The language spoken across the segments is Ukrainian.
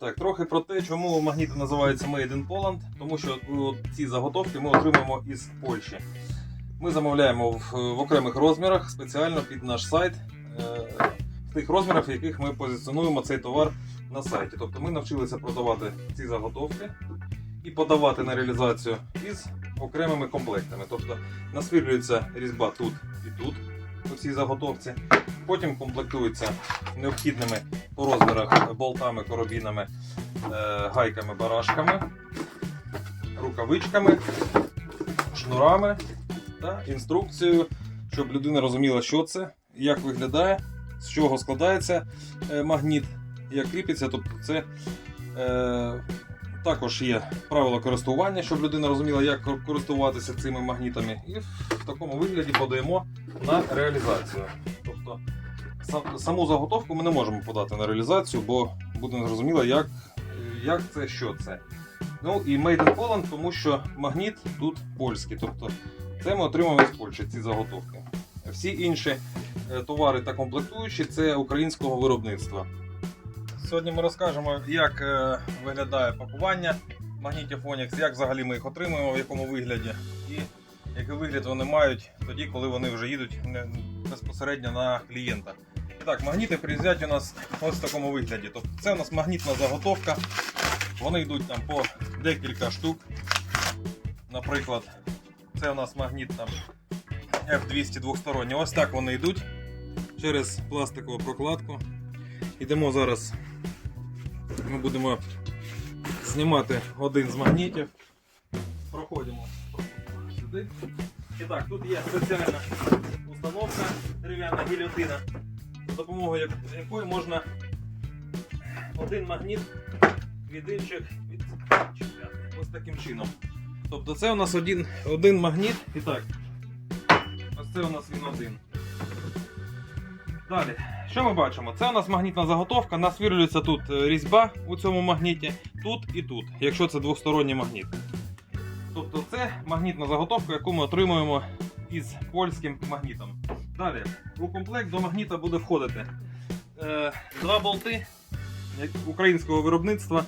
так, трохи про те, чому магніти називаються Made in Poland, тому що ці заготовки ми отримуємо із Польщі. Ми замовляємо в, в окремих розмірах спеціально під наш сайт, е, в тих розмірах, в яких ми позиціонуємо цей товар на сайті. Тобто ми навчилися продавати ці заготовки і подавати на реалізацію із окремими комплектами. Тобто насвірлюється різьба тут і тут у цій заготовці. Потім комплектується необхідними по розмірах болтами, коробінами, е, гайками, барашками, рукавичками, шнурами та інструкцією, щоб людина розуміла, що це, як виглядає, з чого складається е, магніт, як кріпиться. Тобто це е, також є правила користування, щоб людина розуміла, як користуватися цими магнітами. І в такому вигляді подаємо на реалізацію. Тобто саму заготовку ми не можемо подати на реалізацію, бо буде незрозуміло, як, як це, що це. Ну і Made in Poland, тому що магніт тут польський. Тобто це ми отримуємо з Польщі, ці заготовки. Всі інші е, товари та комплектуючі це українського виробництва. Сьогодні ми розкажемо, як е, виглядає пакування магнітів Onyx, як взагалі ми їх отримуємо, в якому вигляді, і який вигляд вони мають тоді, коли вони вже їдуть безпосередньо на клієнта. Так, магніти приїздять у нас ось в такому вигляді. Тобто це у нас магнітна заготовка. Вони йдуть там по декілька штук. Наприклад, це у нас магніт там F200 двосторонній. Ось так вони йдуть через пластикову прокладку. Ідемо зараз. Ми будемо знімати один з магнітів. Проходимо сюди. І так, тут є спеціальна установка, дерев'яна гільотина, за допомогою якої можна один магніт від інших відчіпляти. Ось таким чином. Тобто це у нас один, один магніт. І так, ось це у нас він один. Далі, що ми бачимо? Це у нас магнітна заготовка, насвірлюється тут е, різьба у цьому магніті, тут і тут, якщо це двосторонній магніт. Тобто це магнітна заготовка, яку ми отримуємо із польським магнітом. Далі, у комплект до магніта буде входити е, два болти українського виробництва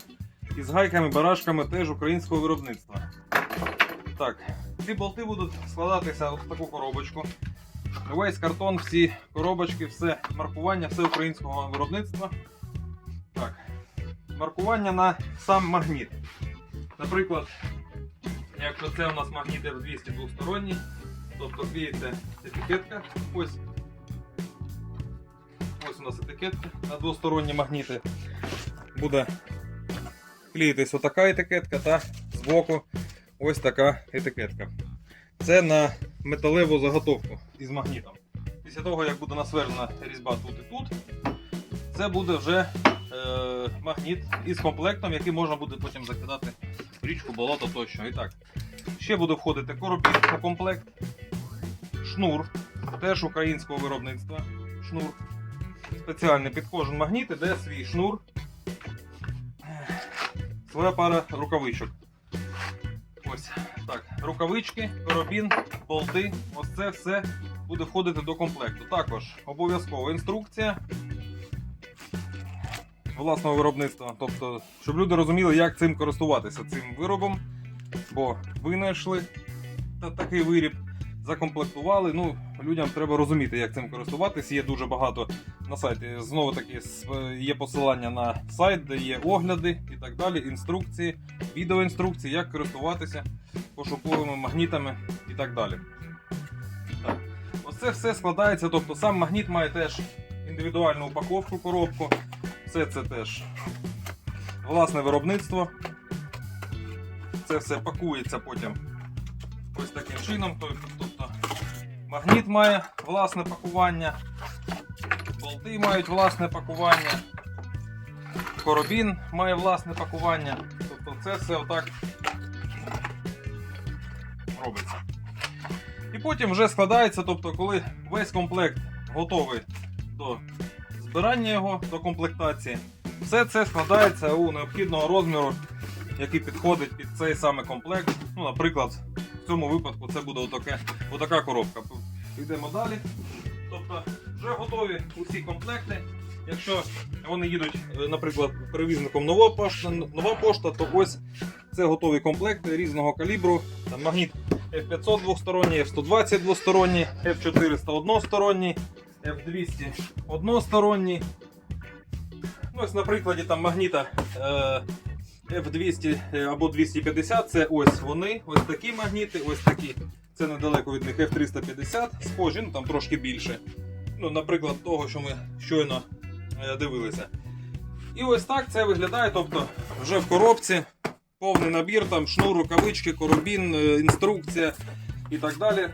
із гайками, барашками теж українського виробництва. Так, ці болти будуть складатися в таку коробочку. Весь картон, всі коробочки, все маркування, все українського виробництва. Так. Маркування на сам магніт. Наприклад, якщо це у нас магніт F200 двосторонній, тобто клеїться етикетка. Ось. Ось у нас етикетка на двосторонні магніти. Буде клеїтись отака етикетка та збоку ось така етикетка. Це на металеву заготовку із магнітом. Після того, як буде насверлена різьба тут і тут, це буде вже е, магніт із комплектом, який можна буде потім закидати в річку, болото тощо. І так, ще буде входити коробін у комплект, шнур, теж українського виробництва. Шнур. Спеціальний під кожен магніт іде свій шнур, своя пара рукавичок. Ось рукавички, коробін, болти. Ось це все буде входити до комплекту. Також обов'язково інструкція власного виробництва. Тобто, щоб люди розуміли, як цим користуватися цим виробом. Бо винайшли та- такий виріб, закомплектували. Ну, людям треба розуміти, як цим користуватись. Є дуже багато на сайті. Знову таки є посилання на сайт, де є огляди і так далі, інструкції, відеоінструкції, як користуватися пошуковими магнітами і так далі. Так. Ось це все складається, тобто сам магніт має теж індивідуальну упаковку, коробку. Все це теж власне виробництво. Це все пакується потім ось таким чином. Тобто магніт має власне пакування, болти мають власне пакування, коробін має власне пакування. Тобто це все отак робиться. І потім вже складається, тобто, коли весь комплект готовий до збирання його, до комплектації, все це складається у необхідного розміру, який підходить під цей саме комплект. Ну, наприклад, в цьому випадку це буде отаке, отака коробка. Йдемо далі. Тобто вже готові усі комплекти. Якщо вони їдуть, е, наприклад, перевізником нова пошта, нова пошта, то ось це готові комплекти різного калібру. Там магніт F500 двосторонній, F120 двосторонній, F400 односторонній, F200 односторонній. Ну, ось на прикладі там магніта е, F200 або 250, це ось вони, ось такі магніти, ось такі. Це недалеко від них F350, схожі, ну там трошки більше. Ну, наприклад, того, що ми щойно е, дивилися. І ось так це виглядає. Тобто, вже в коробці повний набір, там шнур, рукавички, коробін, е, інструкція і так далі.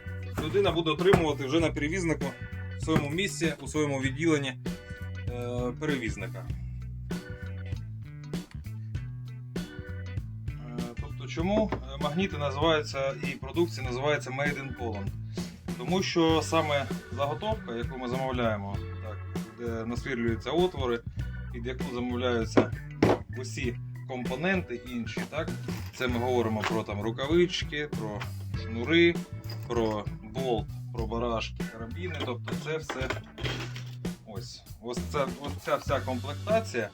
Людина буде отримувати вже на перевізнику в своєму місці, у своєму відділенні е, перевізника. Е, Тобто, чому магніти називаються і продукція називається Made in Poland? Тому що саме заготовка, яку ми замовляємо, так, де насвірлюються отвори, під яку замовляються усі компоненти інші, так? Це ми говоримо про там, рукавички, про шнури, про болт, про барашки, карабіни. Тобто це все ось. Ось, це, ось ця вся комплектація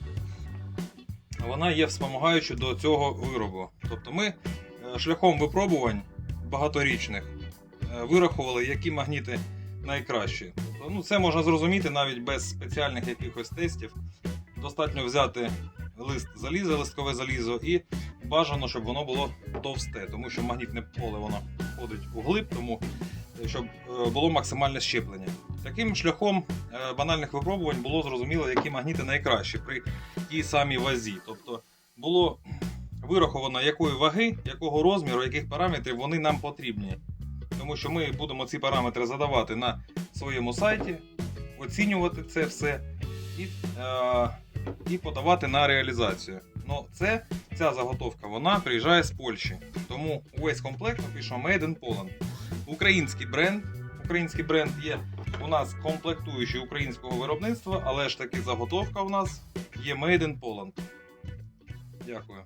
вона є вспомагаючою до цього виробу. Тобто ми е, шляхом випробувань багаторічних е, вирахували, які магніти найкращі. Тобто, ну, це можна зрозуміти навіть без спеціальних якихось тестів. Достатньо взяти лист заліза, листкове залізо, і бажано, щоб воно було товсте, тому що магнітне поле воно входить у глиб, тому е, щоб е, було максимальне щеплення. Таким шляхом е, банальних випробувань було зрозуміло, які магніти найкращі при тій самій вазі. Тобто було вираховано, якої ваги, якого розміру, яких параметрів вони нам потрібні. Тому що ми будемо ці параметри задавати на своєму сайті, оцінювати це все і, і подавати на реалізацію. Ну, це, ця заготовка вона приїжджає з Польщі. Тому увесь комплект ми Made in Poland. Український бренд. Український бренд є у нас комплектуючий українського виробництва, але ж таки заготовка у нас є Made in Poland. Дякую.